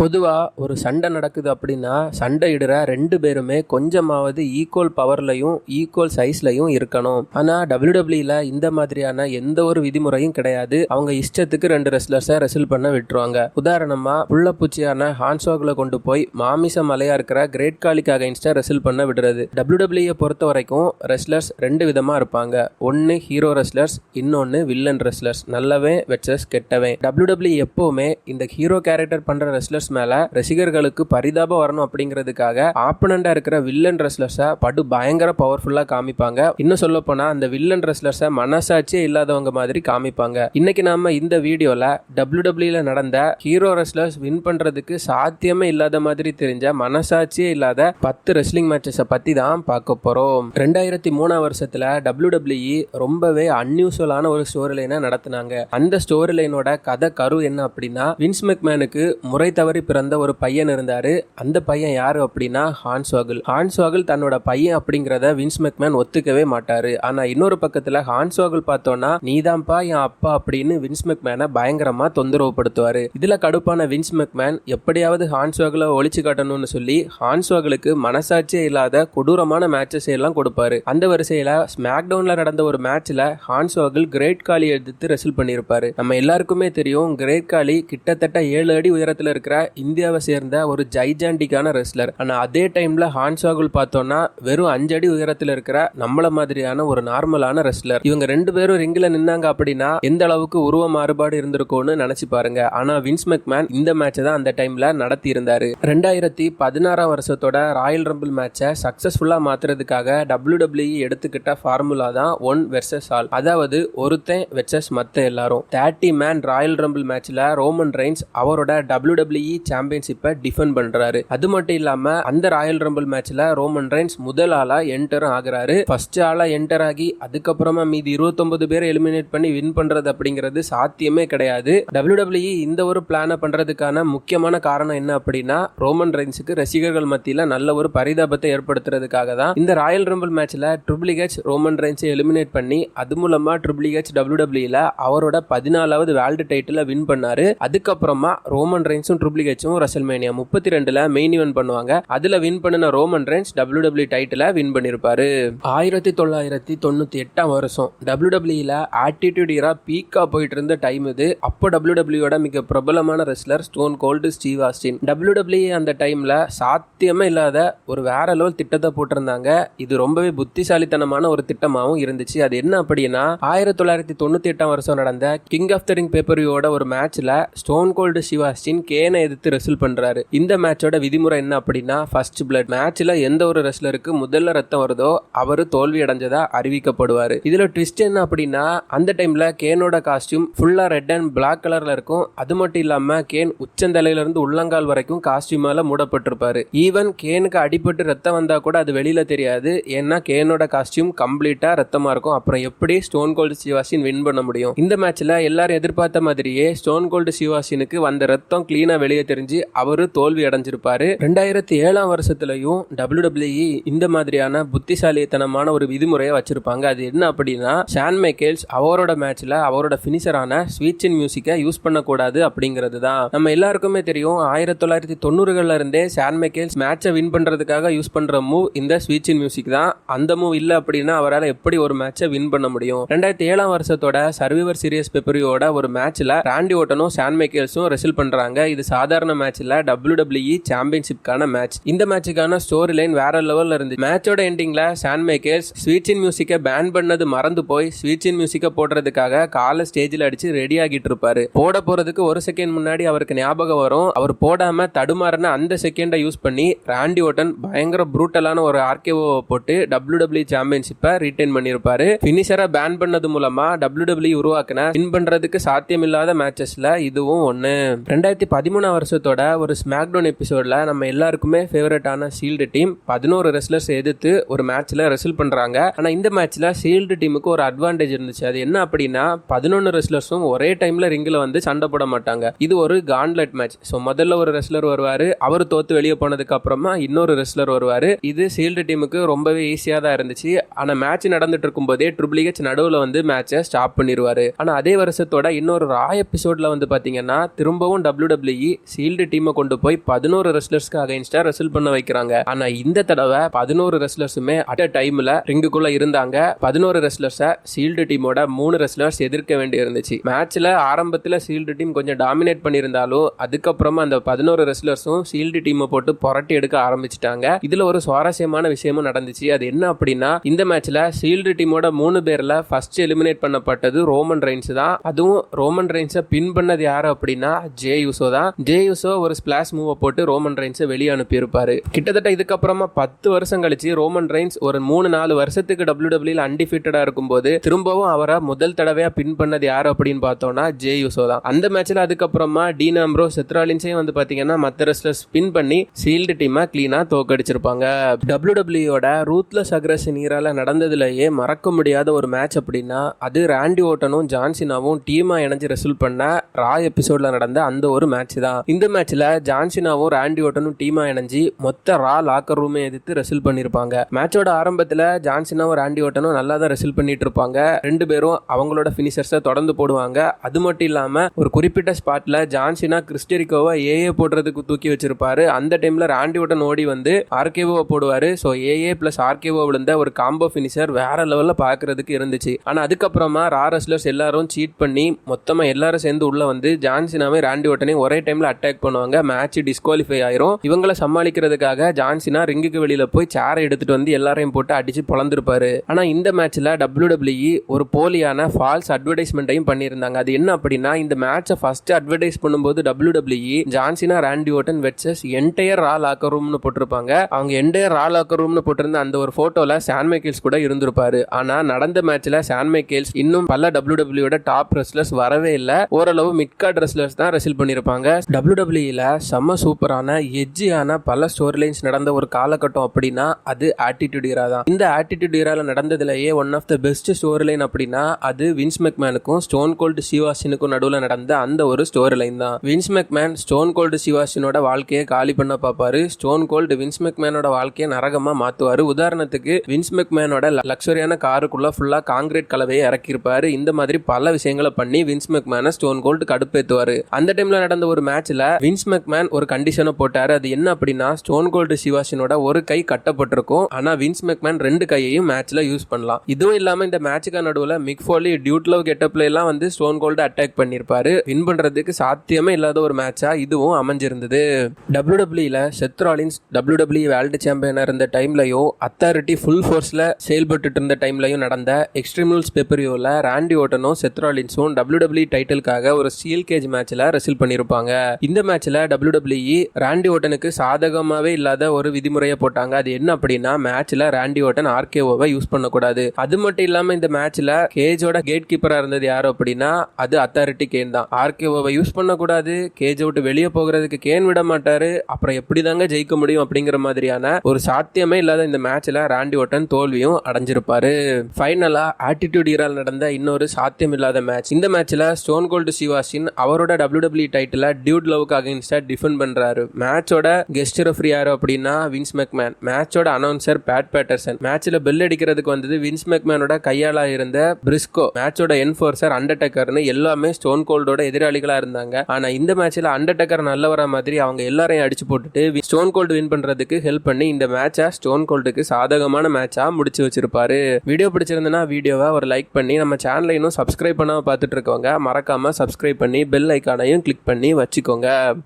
பொதுவாக ஒரு சண்டை நடக்குது அப்படின்னா சண்டை இடுற ரெண்டு பேருமே கொஞ்சமாவது ஈக்குவல் பவர்லையும் ஈக்குவல் சைஸ்லையும் இருக்கணும். ஆனால் டபிள்யூடபிள்யூல இந்த மாதிரியான எந்த ஒரு விதிமுறையும் கிடையாது. அவங்க இஷ்டத்துக்கு ரெண்டு ரெஸ்லர்ஸை ரெசில் பண்ண விட்டுருவாங்க. உதாரணமாக புள்ளப்பூச்சியான ஹான்சோகில் கொண்டு போய் மாமிச மலையா இருக்கிற கிரேட் காலிக்கு அகைன்ஸ்டாக ரெசில் பண்ண விடுறது. டபிள்யூடபிள்யூயை பொறுத்த வரைக்கும் ரெஸ்லர்ஸ் ரெண்டு விதமாக இருப்பாங்க. ஒன்று ஹீரோ ரெஸ்லர்ஸ் இன்னொன்று வில்லன் ரெஸ்லர்ஸ் நல்லவே வெச்சஸ் கெட்டவன். டபிள்யூடபிள்யூ எப்போவுமே இந்த ஹீரோ கேரக்டர் பண்ணுற ரெஸ்லர்ஸ் மேல ரசிகர்களுக்கு பரிதாபம் வரணும் அப்படிங்கிறதுக்காக ஆப்பனண்டா இருக்கிற வில்லன் ரெஸ்லர்ஸை படு பயங்கர பவர்ஃபுல்லா காமிப்பாங்க. இன்னும் சொல்ல போனா அந்த வில்லன் ரெஸ்லர்ஸை மனசாட்சியே இல்லாதவங்க மாதிரி காமிப்பாங்க. இன்னைக்கு நாம இந்த வீடியோல டபிள்யூடபிள்யூல நடந்த ஹீரோ ரெஸ்லர்ஸ் வின் பண்றதுக்கு சாத்தியமே இல்லாத மாதிரி தெரிஞ்ச மனசாட்சியே இல்லாத பத்து ரெஸ்லிங் மேட்சஸை பத்தி தான் பார்க்க போறோம். ரெண்டாயிரத்தி மூணாம் வருஷத்துல டபிள்யூடபிள்யூ ரொம்பவே அன்யூஸ்வலான ஒரு ஸ்டோரி லைனை நடத்தினாங்க. அந்த ஸ்டோரி லைனோட கதை கரு என்ன அப்படின்னா வின்ஸ் மெக்மேனுக்கு முறை தவறி பிறந்த ஒரு பையன் இருந்தார். அந்த பையன் யார் அப்படின்னா ஹான்ஸ் வாகில். ஹான்ஸ் வாகில் தன்னோட பையன் அப்படிங்கிறத வின்ஸ் மெக்மேன் ஒத்துக்கவே மாட்டார். ஆனால் இன்னொரு பக்கத்தில் ஹான்ஸ் வாகில் பார்த்தோன்னா நீதான்ப்பா என் அப்பா அப்படின்னு வின்ஸ் மெக்மேனை பயங்கரமாக தொந்தரவுப்படுத்துவார் இதில் கடுப்பான வின்ஸ் மெக்மேன் எப்படியாவது ஹான்ஸ் வாகில ஒழிச்சு காட்டணும்னு சொல்லி ஹான்ஸ் வாகிலுக்கு மனசாட்சியே இல்லாத கொடூரமான மேட்சஸ் எல்லாம் கொடுப்பாரு. அந்த வரிசையில் ஸ்மாக்டவுனில் நடந்த ஒரு மேட்ச்சில் ஹான்ஸ் வாகில் கிரேட் காலி எடுத்து ரெசில் பண்ணியிருப்பாரு. நம்ம எல்லாருக்குமே தெரியும் கிரேட் காலி கிட்டத்தட்ட ஏழு அடி உயரத்தில் இருக்கிற இந்தியாவை சேர்ந்த ஒரு ஜைஜாண்டிக்கான ரெஸ்லர் ஆனால் அதே டைமில் ஹான்சாகுல் பார்த்தோன்னா வெறும் அஞ்சடி உயரத்தில் இருக்கிற நம்மள மாதிரியான ஒரு நார்மலான ரெஸ்லர் இவங்க ரெண்டு பேரும் ரிங்கில் நின்னாங்க அப்படின்னா எந்த அளவுக்கு உருவ மாறுபாடு இருந்திருக்கும்னு நினச்சி பாருங்க. ஆனால் வின்ஸ் மெக்மேன் இந்த மேட்சை தான் அந்த டைமில் நடத்தியிருந்தார். ரெண்டாயிரத்தி பதினாறாம் வருஷத்தோட ராயல் ரம்பிள் மேட்சை சக்ஸஸ்ஃபுல்லாக மாற்றுறதுக்காக டபிள்யூ டபிள்யூ எடுத்துக்கிட்ட ஃபார்முலா தான் ஒன் வெர்சஸ் ஆல் அதாவது ஒருத்தன் வெர்சஸ் மற்ற எல்லாரும். தேர்ட்டி மேன் ராயல் ரம்பிள் மேட்ச்ல ரோமன் ரெயின்ஸ் அவரோட டபிள்யூ டபிள்யூஇ சாம்பியன்ஷிப்பை டிஃபெண்ட் பண்றாரு. அது மட்டும் இல்லாம அந்த ராயல் ரம்பிள் மேட்ச்ல ரோமன் ரைன்ஸ் முதல் ஆளா என்டர் ஆகுறாரு. ஃபர்ஸ்ட் ஆளா என்டர் ஆகி அதுக்கப்புறமா மீதி இருபத்தொன்பது பேரை எலிமினேட் பண்ணி வின் பண்றது அப்படிங்கிறது சாத்தியமே கிடையாது. டபிள்யூ டபிள்யூ இந்த ஒரு பிளானை பண்றதுக்கான முக்கியமான காரணம் என்ன அப்படின்னா ரோமன் ரைன்ஸுக்கு ரசிகர்கள் மத்தியில நல்ல ஒரு பரிதாபத்தை ஏற்படுத்துறதுக்காக தான் இந்த ராயல் ரம்பிள் மேட்ச்ல ட்ரிபிள் ஹெச் ரோமன் ரைன்ஸை எலிமினேட் பண்ணி அது மூலமா ட்ரிபிள் ஹெச் டபிள்யூ டபிள்யூல அவரோட பதினாலாவது வேர்ல்டு டைட்டில் வின் பண்ணாரு. அதுக்கப்புறமா ரோமன் ரைன்ஸும் ட்ரிபிள் ஹெச்சும் ரசல்மேனியா முப்பத்தி ரெண்டுல மெயின் இவன் பண்ணுவாங்க. அதுல வின் பண்ணின ரோமன் ரெயின்ஸ் டபிள்யூ டபிள்யூ டைட்டில வின் பண்ணிருப்பாரு. ஆயிரத்தி தொள்ளாயிரத்தி தொண்ணூத்தி எட்டாம் வருஷம். டபிள்யூ டபிள்யூல ஆட்டிடியூட் இரா பீக்கா போயிட்டு இருந்த டைம் இது. அப்போ டபிள்யூ டபிள்யூட மிக பிரபலமான wrestler Stone Cold Steve Austin W W அந்த டைம்ல சாத்தியமே இல்லாத ஒரு வேற லெவல் திட்டத்தை போட்டிருந்தாங்க. இது ரொம்பவே புத்திசாலித்தனமான ஒரு திட்டமாகவும் இருந்துச்சு. அது என்ன அப்படின்னா ஆயிரத்தி தொள்ளாயிரத்தி தொண்ணூத்தி எட்டாம் வருஷம் நடந்த கிங் ஆஃப் த ரிங் பேப்பரியோட ஒரு மேட்ச்ல ஸ்டோன் கோல்டு சிவாஸ்டின் கேனை எதிர்த்து ரெசில் பண்ணுறாரு இந்த மேட்சோட விதிமுறை என்ன அப்படின்னா ஃபர்ஸ்ட் பிளட் மேட்ச்ல எந்த ஒரு ரெஸ்லருக்கு முதல்ல ரத்தம் வருதோ அவரு தோல்வி அடைஞ்சதா அறிவிக்கப்படுவார். இதுல ட்விஸ்ட் என்ன அப்படின்னா அந்த டைம்ல கேனோட காஸ்டியூம் ஃபுல்லா ரெட் அண்ட் பிளாக் கலர்ல இருக்கும். அது மட்டும் இல்லாம கேன் உச்சந்தலையில இருந்து உள்ளங்கால் வரைக்கும் காஸ்டியூமால மூடப்பட்டிருப்பாரு. ஈவன் கேனுக்கு அடிபட்டு ரத்தம் வந்தா கூட அது வெளியில தெரியாது. ஏன்னா கேனோட காஸ்டியூம் கம்ப்ளீட்டா ரத்தமா இருக்கும். அப்புறம் எப்படி ஸ்டோன் கோல்டு சிவாசின் வின் பண்ண முடியும்? இந்த மேட்ச்ல எல்லாரும் எதிர்பார்த்த மாதிரியே ஸ்டோன் கோல்டு சிவாசினுக்கு வந்த ரத்தம் கிளீனா வெளியே தெரிஞ்சு அவரு தோல்வி அடைஞ்சிருப்பாரு. ரெண்டாயிரத்தி ஏழாம் வருஷத்துலயும் டபிள்யூ இந்த மாதிரியான புத்திசாலித்தனமான ஒரு விதிமுறையை வச்சிருப்பாங்க. அது என்ன அப்படின்னா ஷான் மைக்கேல்ஸ் அவரோட மேட்ச்ல அவரோட பினிஷரான ஸ்வீச்சின் மியூசிக்கை யூஸ் பண்ணக்கூடாது அப்படிங்கிறது தான் நம்ம எல்லாருக்குமே தெரியும் ஆயிரத்தி தொள்ளாயிரத்தி தொண்ணூறுகள்ல இருந்தே ஷான் மைக்கேல்ஸ் மேட்சை வின் பண்றதுக்காக யூஸ் பண்ற மூவ் இந்த ஸ்வீச்சின் மியூசிக் தான். அந்த மூவ் இல்லை அப்படின்னா அவரால் எப்படி ஒரு மேட்சை வின் பண்ண முடியும்? ரெண்டாயிரத்தி ஏழாம் வருஷத்தோட சர்வீவர் சீரியஸ் பெப்பரியோட ஒரு மேட்ச்ல ராண்டி ஓட்டனும் ஷான் மைக்கேல்ஸும் ரெசில் பண்றாங்க. இது சாதாரண மேட்ச்ல டபிள்யூ டபிள்யூஇ சாம்பியன்ஷிப்கான மேட்ச் இந்த மேட்சுக்கான ஸ்டோரி லைன் வேற லெவல்ல இருந்து மேட்சோட எண்டிங்ல சான் மைக்கேல்ஸ் ஸ்வீட்சின் மியூசிக்கை பேன் பண்ணது மறந்து போய் ஸ்வீட்சின் மியூசிக்கை போடுறதுக்காக காலை ஸ்டேஜில் அடிச்சு ரெடி ஆகிட்டு இருப்பாரு. போட போறதுக்கு ஒரு செகண்ட் முன்னாடி அவருக்கு ஞாபகம் வரும். அவர் போடாம தடுமாறின அந்த செகண்டை யூஸ் பண்ணி ராண்டி ஓட்டன் பயங்கர ப்ரூட்டலான ஒரு ஆர்கேஓ போட்டு டபிள்யூ டபிள்யூ சாம்பியன்ஷிப்பை ரிட்டைன் பண்ணியிருப்பாரு பினிஷரை பேன் பண்ணது மூலமா டபிள்யூ டபிள்யூ உருவாக்கின வின் பண்றதுக்கு சாத்தியமில்லாத மேட்சஸ்ல இதுவும் ஒன்று ரெண்டாயிரத்தி பதிமூணாவது வருஷத்தோட ஒரு ஸ்மாக்டவுன் எபிசோடில் நம்ம எல்லாருக்குமே ஃபேவரட்டான ஷீல்டு டீம் பதினோரு ரெஸ்லர்ஸ் எதிர்த்து ஒரு மேட்ச்சில் ரெசில் பண்ணுறாங்க ஆனால் இந்த மேட்ச்சில் ஷீல்டு டீமுக்கு ஒரு அட்வான்டேஜ் இருந்துச்சு. அது என்ன அப்படின்னா பதினொன்று ரெஸ்லர்ஸும் ஒரே டைமில் ரிங்கில் வந்து சண்டை போட மாட்டாங்க. இது ஒரு கான்லெட் மேட்ச் ஸோ முதல்ல ஒரு ரெஸ்லர் வருவார் அவர் தோற்று வெளியே போனதுக்கு அப்புறமா இன்னொரு ரெஸ்லர் வருவார். இது ஷீல்டு டீமுக்கு ரொம்பவே ஈஸியாக தான் இருந்துச்சு. ஆனால் மேட்ச் நடந்துட்டு இருக்கும் போதே ட்ரிபிள் ஹெச் நடுவில் வந்து மேட்சை ஸ்டாப் பண்ணிடுவார் ஆனால் அதே வருஷத்தோட இன்னொரு ராய் எபிசோடில் வந்து பார்த்தீங்கன்னா திரும்பவும் டபிள்யூ டபிள்யூஇ சீல்டு டீமை கொண்டு போய் பதினோரு ரெஸ்லர்ஸ்க்கு அகைன்ஸ்டா ரெசில் பண்ண வைக்கிறாங்க. ஆனா இந்த தடவை பதினோரு ரெஸ்லர்ஸுமே அட் அ டைம்ல ரிங்குக்குள்ள இருந்தாங்க. பதினோரு ரெஸ்லர்ஸை சீல்டு டீமோட மூணு ரெஸ்லர்ஸ் எதிர்க்க வேண்டி இருந்துச்சு மேட்ச்ல ஆரம்பத்துல சீல்டு டீம் கொஞ்சம் டாமினேட் பண்ணியிருந்தாலும் அதுக்கப்புறமா அந்த பதினோரு ரெஸ்லர்ஸும் சீல்டு டீமை போட்டு புரட்டி எடுக்க ஆரம்பிச்சிட்டாங்க. இதுல ஒரு சுவாரஸ்யமான விஷயமும் நடந்துச்சு. அது என்ன அப்படின்னா இந்த மேட்ச்ல சீல்டு டீமோட மூணு பேர்ல ஃபர்ஸ்ட் எலிமினேட் பண்ணப்பட்டது ரோமன் ரெயின்ஸ் தான். அதுவும் ரோமன் ரெயின்ஸை பின் பண்ணது யாரு அப்படின்னா ஜே யூசோ தான். ஜே யூசோ ஒரு ஸ்பிளாஷ் மூவை போட்டு ரோமன் ரைன்ஸை வெளியே அனுப்பியிருப்பார். கிட்டத்தட்ட இதுக்கப்புறமா பத்து வருஷம் கழிச்சு ரோமன் ரைன்ஸ் ஒரு மூணு நாலு வருஷத்துக்கு டபிள்யூ டபிள்யூல அன்டிஃபீட்டடா இருக்கும்போது திரும்பவும் அவரை முதல் தடவையாக பின் பண்ணது யார் அப்படின்னு பார்த்தோம்னா ஜே யூசோ தான். அந்த மேட்ச்சில் அதுக்கப்புறமா டீன் அம்ரோ செத்ராலின்ஸையும் வந்து பார்த்தீங்கன்னா மற்ற ரெஸ்லர்ஸ் பின் பண்ணி சீல்டு டீமை க்ளீனாக தோக்கடிச்சிருப்பாங்க டபிள்யூ டபிள்யூட ரூத்லெஸ் அக்ரஷன் நீரால் நடந்ததுலேயே மறக்க முடியாத ஒரு மேட்ச் அப்படின்னா அது ராண்டி ஓட்டனும் ஜான்சினாவும் டீமாக இணைஞ்சு ரெசல்ட் பண்ண ரா எபிசோட்ல நடந்த அந்த ஒரு மேட்ச் தான். இந்த மேட்ச்ல ஜான்சினாவும் ராண்டி ஓட்டனும் டீமா இணைஞ்சு மொத்த ரா லாக்கர் ரூமை எதிர்த்து ரெசில் பண்ணிருப்பாங்க. மேட்சோட ஆரம்பத்துல ஜான்சினாவும் ராண்டி ஓட்டனும் நல்லா தான் ரெசில் பண்ணிட்டு இருப்பாங்க. ரெண்டு பேரும் அவங்களோட பினிஷர்ஸை தொடர்ந்து போடுவாங்க. அது மட்டும் இல்லாம ஒரு குறிப்பிட்ட ஸ்பாட்ல ஜான்சினா கிறிஸ்டரிக்கோவை ஏஏ போடுறதுக்கு தூக்கி வச்சிருப்பாரு. அந்த டைம்ல ராண்டி ஓட்டன் ஓடி வந்து ஆர்கேஓ போடுவாரு. ஸோ ஏஏ பிளஸ் ஆர்கேவோ விழுந்த ஒரு காம்போ ஃபினிஷர் வேற லெவல்ல பாக்குறதுக்கு இருந்துச்சு. ஆனா அதுக்கப்புறமா ரா ரெஸ்லர்ஸ் எல்லாரும் சீட் பண்ணி மொத்தமா எல்லாரும் சேர்ந்து உள்ள வந்து ஜான்சினாவே ராண்டி ஓட்டனையும் ஒரே டைம்ல அட்டாக் பண்ணுவாங்க. மேட்ச் டிஸ்குவாலிஃபை ஆயிரும். இவங்களை சமாளிக்கிறதுக்காக ஜான்சினா ரிங்குக்கு வெளியில போய் சேரை எடுத்துட்டு வந்து எல்லாரையும் போட்டு அடிச்சு பொழந்திருப்பாரு. ஆனா இந்த மேட்ச்ல டபிள்யூ டபிள்யூஇ ஒரு போலியான ஃபால்ஸ் அட்வர்டைஸ்மெண்ட்டையும் பண்ணியிருந்தாங்க. அது என்ன அப்படின்னா இந்த மேட்சை ஃபர்ஸ்ட் அட்வர்டைஸ் பண்ணும்போது W W E John Cena Randy Orton versus entire Raw locker ரூம்னு போட்டிருப்பாங்க. அவங்க என்டையர் ரா லாக்கர் ரூம்னு போட்டிருந்த அந்த ஒரு போட்டோல சான் மைக்கேல்ஸ் கூட இருந்திருப்பாரு. ஆனா நடந்த மேட்ச்ல சான் மைக்கேல்ஸ் இன்னும் பல டபிள்யூ டபிள்யூட டாப் ரெஸ்லர்ஸ் வரவே இல்லை. ஓரளவு மிட்கார்ட் ரெஸ்லர்ஸ் தான் ரெசில் பண்ணியிருப்பாங்க. டபிள்யூடபிள்யூயில் செம்ம சூப்பரான எஜ்ஜியான பல ஸ்டோரி லைன்ஸ் நடந்த ஒரு காலகட்டம் அப்படின்னா அது ஆட்டிடியூட் இரா தான். இந்த ஆட்டிடியூட் இரால நடந்ததுலேயே one of the best story line அப்படின்னா அது வின்ஸ் மெக்மேனுக்கும் ஸ்டோன் கோல்டு சிவாசினுக்கும் நடுவில் நடந்த அந்த ஒரு ஸ்டோரி லைன் தான். வின்ஸ் மெக்மேன் ஸ்டோன் கோல்டு சிவாசினோட வாழ்க்கையை காலி பண்ண பார்ப்பாரு. ஸ்டோன் கோல்டு வின்ஸ் மெக்மேனோட வாழ்க்கையை நரகமாக மாற்றுவார் உதாரணத்துக்கு வின்ஸ் மெக்மேனோட லக்ஸரியான காருக்குள்ள ஃபுல்லாக காங்கிரீட் கலவையை இறக்கியிருப்பாரு. இந்த மாதிரி பல விஷயங்களை பண்ணி வின்ஸ் மெக்மேனை ஸ்டோன் கோல்டு கடுப்பேற்றுவார் அந்த டைமில் நடந்த ஒரு மேட்ச்ல வின்ஸ் மெக்மேன் ஒரு கண்டிஷனை போட்டாரு. அது என்ன அப்படின்னா ஸ்டோன் கோல்டு சிவாசினோட ஒரு கை கட்டப்பட்டிருக்கும். ஆனா வின்ஸ் மெக்மேன் ரெண்டு கையையும் மேட்ச்ல யூஸ் பண்ணலாம். இதுவும் இல்லாம இந்த மேட்சுக்கு நடுவுல மிக் ஃபோலி டியூட் லவ் கெட்டப்ல எல்லாம் வந்து ஸ்டோன் கோல்டு அட்டாக் பண்ணிருப்பாரு. வின் பண்றதுக்கு சாத்தியமே இல்லாத ஒரு மேட்சா இதுவும் அமைஞ்சிருந்தது. டபிள்யூ டபிள்யூல செத்ராலின்ஸ் டபிள்யூ டபிள்யூ வேர்ல்டு சாம்பியனா இருந்த டைம்லயும் அத்தாரிட்டி ஃபுல் ஃபோர்ஸ்ல செயல்பட்டு இருந்த டைம்லயும் நடந்த எக்ஸ்ட்ரீம் ரூல்ஸ் பெப்பரியோல ராண்டி ஓட்டனும் செத்ராலின்ஸும் டபிள்யூ டபிள்யூ டைட்டிலுக்காக ஒரு ஸ்டீல் கேஜ் மேட்ச்ல ரெசில் பண்ணியிருப்பாங்க இந்த மேட்ச்ல டபிள்யூ டபிள்யூஇ ராண்டி ஓட்டனுக்கு சாதகமாவே இல்லாத ஒரு விதிமுறையை போட்டாங்க. அது என்ன அப்படின்னா மேட்ச்ல ராண்டி ஓட்டன் ஆர்கேஓவை யூஸ் பண்ணக்கூடாது. அது மட்டும் இல்லாம இந்த மேட்ச்ல கேஜோட கேட் கீப்பரா இருந்தது யார் அப்படின்னா அது அத்தாரிட்டி கேன் தான். ஆர்கேஓவை யூஸ் பண்ணக்கூடாது. கேஜை விட்டு வெளியே போகிறதுக்கு கேன் விட மாட்டாரு. அப்புறம் எப்படி தாங்க ஜெயிக்க முடியும் அப்படிங்கிற மாதிரியான ஒரு சாத்தியமே இல்லாத இந்த மேட்ச்ல ராண்டி ஓட்டன் தோல்வியும் அடைஞ்சிருப்பாரு. ஃபைனலா ஆட்டிடியூட் ஈரால் நடந்த இன்னொரு சாத்தியம் இல்லாத மேட்ச் இந்த மேட்ச்ல ஸ்டோன் கோல்டு சிவாசின் அவரோட டபிள்யூ டபிள்யூ டைட்டில் டியூட் லவ்க்கு அகைன்ஸ்டா டிஃபெண்ட் பண்றாரு. மேட்சோட கெஸ்ட் ரெஃப்ரி யாரு அப்படின்னா வின்ஸ் மெக்மேன் மேட்சோட அனௌன்சர் பேட் பேட்டர்சன் மேட்ச்ல பெல் அடிக்கிறதுக்கு வந்தது வின்ஸ் மெக்மேனோட கையாளா இருந்த பிரிஸ்கோ மேட்சோட என்ஃபோர்சர் அண்டர்டேக்கர்னு எல்லாமே ஸ்டோன் கோல்டோட எதிராளிகளா இருந்தாங்க. ஆனா இந்த மேட்ச்ல அண்டர்டேக்கர் நல்லவரா மாதிரி அவங்க எல்லாரையும் அடிச்சு போட்டுட்டு ஸ்டோன் கோல்டு வின் பண்றதுக்கு ஹெல்ப் பண்ணி இந்த மேட்சை ஸ்டோன் கோல்டுக்கு சாதகமான மேட்சா முடிச்சு வச்சிருப்பாரு. வீடியோ பிடிச்சிருந்தனா வீடியோவை ஒரு லைக் பண்ணி நம்ம சேனலை இன்னும் சப்ஸ்கிரைப் பண்ணாம பார்த்துட்டு இருக்கவங்க மறக்காம சப்ஸ்கிரைப் பண்ணி பெல் ஐக்கானையும் கிளிக் பண்ணி வச்சுக்கோங்க. அவங்க